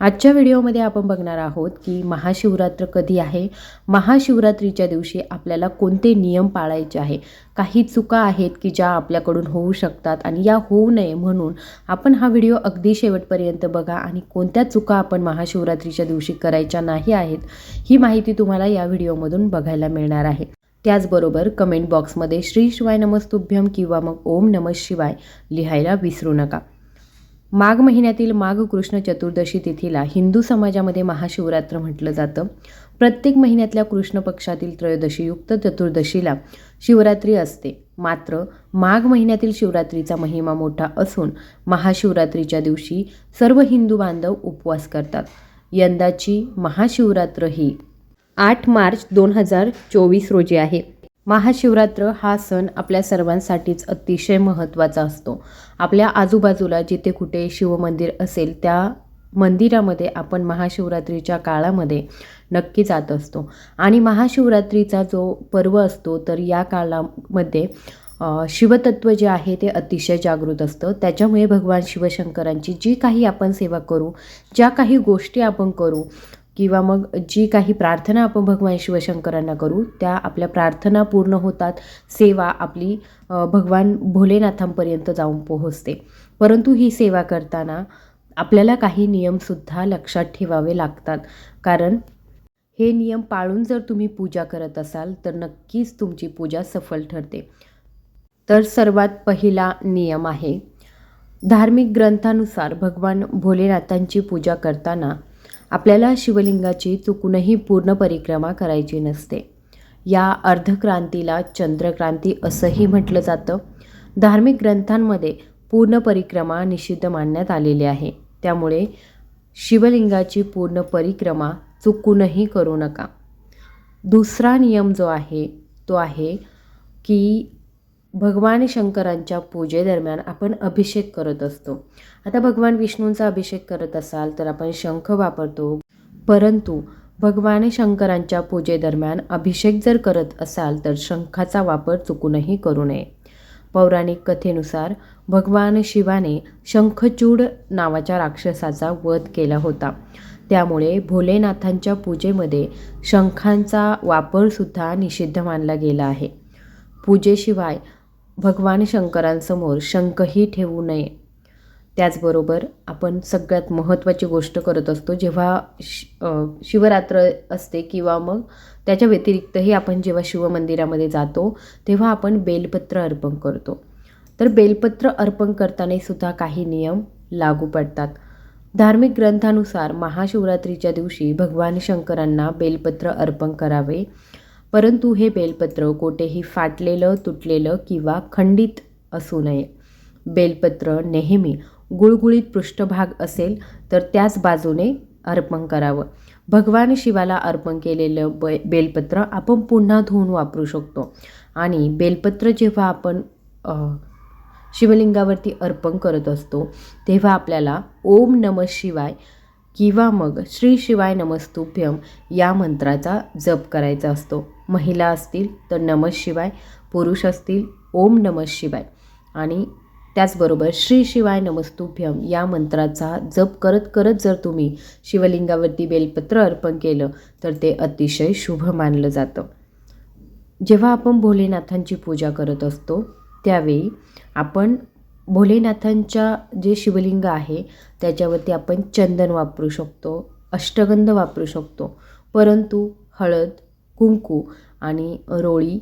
आजच्या व्हिडिओमध्ये आपण बघणार आहोत की महाशिवरात्र कधी आहे? महाशिवरात्रीच्या दिवशी आपल्याला कोणते नियम पाळायचे आहे? काही चुका आहेत की ज्या आपल्याकडून होऊ शकतात आणि या होऊ नये म्हणून आपण हा व्हिडिओ अगदी शेवटपर्यंत बघा आणि कोणत्या चुका आपण महाशिवरात्रीच्या दिवशी करायच्या नाही आहेत ही माहिती तुम्हाला या व्हिडिओमधून बघायला मिळणार आहे. त्याचबरोबर कमेंट बॉक्समध्ये श्री शिवाय नमस्तुभ्यम किंवा मग ओम नमः शिवाय लिहायला विसरू नका. माघ महिन्यातील माघ कृष्ण चतुर्दशी तिथीला हिंदू समाजामध्ये महाशिवरात्र म्हटलं जातं. प्रत्येक महिन्यातल्या कृष्ण पक्षातील त्रयोदशीयुक्त चतुर्दशीला शिवरात्री असते. मात्र माघ महिन्यातील शिवरात्रीचा महिमा मोठा असून महाशिवरात्रीच्या दिवशी सर्व हिंदू बांधव उपवास करतात. यंदाची महाशिवरात्र ही आठ मार्च दोन हजार चोवीस रोजी आहे. महाशिवरात्र हा सण आपल्या सर्वांसाठीच अतिशय महत्त्वाचा असतो. आपल्या आजूबाजूला जिथे कुठे शिवमंदिर असेल त्या मंदिरामध्ये आपण महाशिवरात्रीच्या काळामध्ये नक्की जात असतो. आणि महाशिवरात्रीचा जो पर्व असतो तर या काळामध्ये शिवतत्व जे आहे ते अतिशय जागृत असतं. त्याच्यामुळे भगवान शिवशंकरांची जी काही आपण सेवा करू ज्या काही गोष्टी आपण करू किंवा मग जी काही प्रार्थना आपण भगवान शिवशंकरांना करू त्या आपल्या प्रार्थना पूर्ण होतात सेवा आपली भगवान भोलेनाथांपर्यंत जाऊन पोहोचते. परंतु ही सेवा करताना आपल्याला काही नियमसुद्धा लक्षात ठेवावे लागतात. कारण हे नियम पाळून जर तुम्ही पूजा करत असाल तर नक्कीच तुमची पूजा सफल ठरते. तर सर्वात पहिला नियम आहे धार्मिक ग्रंथानुसार भगवान भोलेनाथांची पूजा करताना आपल्याला शिवलिंगाची चुकूनही पूर्ण परिक्रमा करायची नसते. या अर्धक्रांतीला चंद्रक्रांती असंही म्हटलं जातं. धार्मिक ग्रंथांमध्ये पूर्ण परिक्रमा निषिद्ध मानण्यात आलेली आहे. त्यामुळे शिवलिंगाची पूर्ण परिक्रमा चुकूनही करू नका. दुसरा नियम जो आहे तो आहे की भगवान शंकरांच्या पूजेदरम्यान आपण अभिषेक करत असतो. आता भगवान विष्णूंचा अभिषेक करत असाल तर आपण शंख वापरतो. परंतु भगवान शंकरांच्या पूजेदरम्यान अभिषेक जर करत असाल तर शंखाचा वापर चुकूनही करू नये. पौराणिक कथेनुसार भगवान शिवाने शंखचूड नावाच्या राक्षसाचा वध केला होता. त्यामुळे भोलेनाथांच्या पूजेमध्ये शंखांचा वापरसुद्धा निषिद्ध मानला गेला आहे. पूजेशिवाय भगवान शंकरांसमोर शंखही ठेवू नये. त्याचबरोबर आपण सगळ्यात महत्त्वाची गोष्ट करत असतो जेव्हा शि शिवरात्र असते किंवा मग त्याच्या व्यतिरिक्तही आपण जेव्हा शिवमंदिरामध्ये जातो तेव्हा आपण बेलपत्र अर्पण करतो. तर बेलपत्र अर्पण करताना सुद्धा काही नियम लागू पडतात. धार्मिक ग्रंथानुसार महाशिवरात्रीच्या दिवशी भगवान शंकरांना बेलपत्र अर्पण करावे. परंतु हे बेलपत्र कोठेही फाटलेलं तुटलेलं किंवा खंडित असू नये. बेलपत्र नेहमी गुळगुळीत पृष्ठभाग असेल तर त्याच बाजूने अर्पण करावं. भगवान शिवाला अर्पण केलेलं ब बेलपत्र आपण पुन्हा धुवून वापरू शकतो. आणि बेलपत्र जेव्हा आपण शिवलिंगावरती अर्पण करत असतो तेव्हा आपल्याला ओम नम शिवाय किंवा मग श्री शिवाय नमस्तुभ्यम या मंत्राचा जप करायचा असतो. महिला असतील तर नमः शिवाय पुरुष असतील ओम नमः शिवाय. आणि त्याचबरोबर श्री शिवाय नमस्तुभ्यम या मंत्राचा जप करत करत जर तुम्ही शिवलिंगावरती बेलपत्र अर्पण केलं तर ते अतिशय शुभ मानलं जातं. जेव्हा आपण भोलेनाथांची पूजा करत असतो त्यावेळी आपण भोलेनाथांच्या जे शिवलिंग आहे त्याच्यावरती आपण चंदन वापरू शकतो अष्टगंध वापरू शकतो. परंतु हळद कुंकू आणि रोळी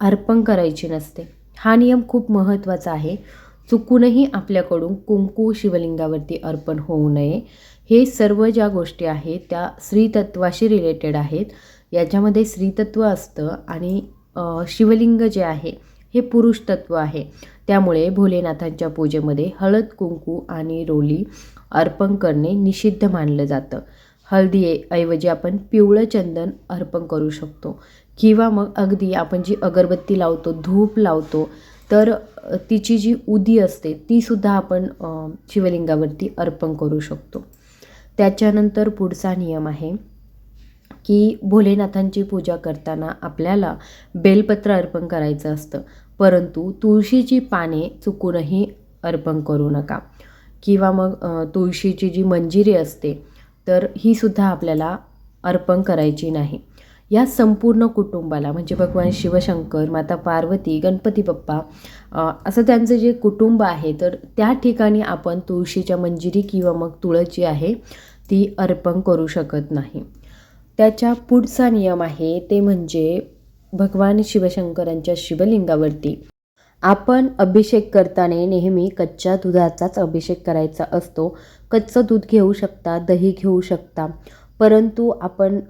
अर्पण करायची नसते. हा नियम खूप महत्त्वाचा आहे. चुकूनही आपल्याकडून कुंकू शिवलिंगावरती अर्पण होऊ नये. हे सर्व ज्या गोष्टी आहेत त्या स्त्रीतत्वाशी रिलेटेड आहेत. याच्यामध्ये स्त्रीतत्व असतं आणि शिवलिंग जे आहे हे पुरुष तत्व आहे. त्यामुळे भोलेनाथांच्या पूजेमध्ये हळद कुंकू आणि रोली अर्पण करणे निषिद्ध मानलं जातं. हळदी ऐवजी आपण पिवळं चंदन अर्पण करू शकतो. किंवा मग अगदी आपण जी अगरबत्ती लावतो धूप लावतो तर तिची जी उदी असते तीसुद्धा आपण शिवलिंगावरती अर्पण करू शकतो. त्याच्यानंतर पुढचा नियम आहे की भोलेनाथांची पूजा करताना आपल्याला बेलपत्र अर्पण करायचं असतं. परंतु तुळशीची पाने चुकूनही अर्पण करू नका. किंवा मग तुळशीची जी मंजिरी असते तर ही सुद्धा आपल्याला अर्पण करायची नाही. या संपूर्ण कुटुंबाला म्हणजे भगवान शिवशंकर माता पार्वती गणपती बाप्पा असं त्यांचं जे कुटुंब आहे तर त्या ठिकाणी आपण तुळशीच्या मंजिरी किंवा मग तुळस जी आहे ती अर्पण करू शकत नाही. त्याच्या पुढचा नियम आहे ते म्हणजे भगवान शिवशंकरांच्या शिवलिंगावरती. आपण अभिषेक करताना नेहमी कच्च्या दुधाचाच अभिषेक करायचा असतो. कच्चं दूध घेऊ शकता दही घेऊ शकता. परंतु आपण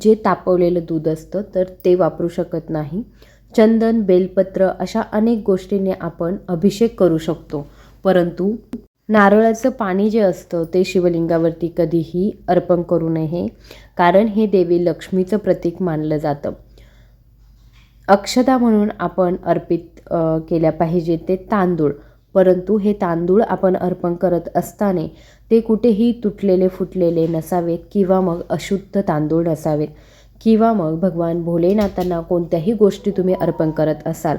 जे तापवलेलं दूध असतं तर ते वापरू शकत नाही. चंदन बेलपत्र अशा अनेक गोष्टींनी आपण अभिषेक करू शकतो. परंतु नारळाचं पाणी जे असतं ते शिवलिंगावरती कधीही अर्पण करू नये. कारण हे देवी लक्ष्मीचं प्रतीक मानलं जातं. अक्षता म्हणून आपण अर्पित केल्या पाहिजे ते तांदूळ. परंतु हे तांदूळ आपण अर्पण करत असताना ते कुठेही तुटलेले फुटलेले नसावेत किंवा मग अशुद्ध तांदूळ नसावेत. किंवा मग भगवान भोलेनाथांना कोणत्याही गोष्टी तुम्ही अर्पण करत असाल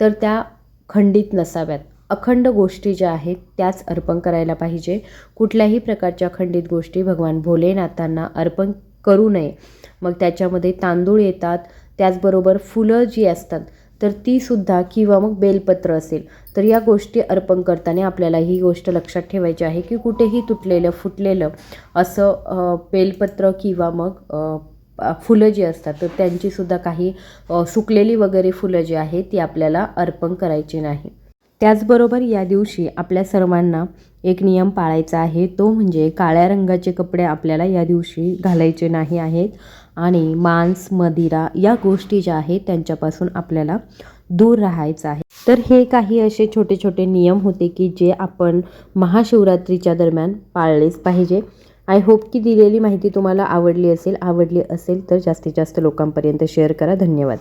तर त्या खंडित नसाव्यात. अखंड गोष्टी ज्या आहेत त्याच अर्पण करायला पाहिजे. कुठल्याही प्रकारच्या खंडित गोष्टी भगवान भोलेनाथांना अर्पण करू नये. मग त्याच्यामध्ये तांदूळ येतात त्याचबरोबर फुलं जी असतात तर ती सुद्धा किंवा मग बेलपत्र असेल तर या गोष्टी अर्पण करताना आपल्याला ही गोष्ट लक्षात ठेवायची आहे की कुठेही तुटलेलं फुटलेलं असं बेलपत्र किंवा मग फुलं जी असतात तर त्यांचीसुद्धा काही सुकलेली वगैरे फुलं जी आहेत ती आपल्याला अर्पण करायची नाही. त्याचबरोबर या दिवशी आपल्या सर्वांना एक नियम पाळायचा आहे तो म्हणजे काळ्या रंगाचे कपडे आपल्याला या दिवशी घालायचे नाही आहेत. आणि मांस मदिरा या गोष्टी ज्या आहेत त्यांच्यापासून आपल्याला दूर राहायचं आहे. तर हे काही असे छोटे छोटे नियम होते की जे आपण महाशिवरात्रीच्या दरम्यान पाळलेच पाहिजे. आय होप की दिलेली माहिती तुम्हाला आवडली असेल आवडली असेल तर जास्तीत जास्त लोकांपर्यंत शेअर करा. धन्यवाद.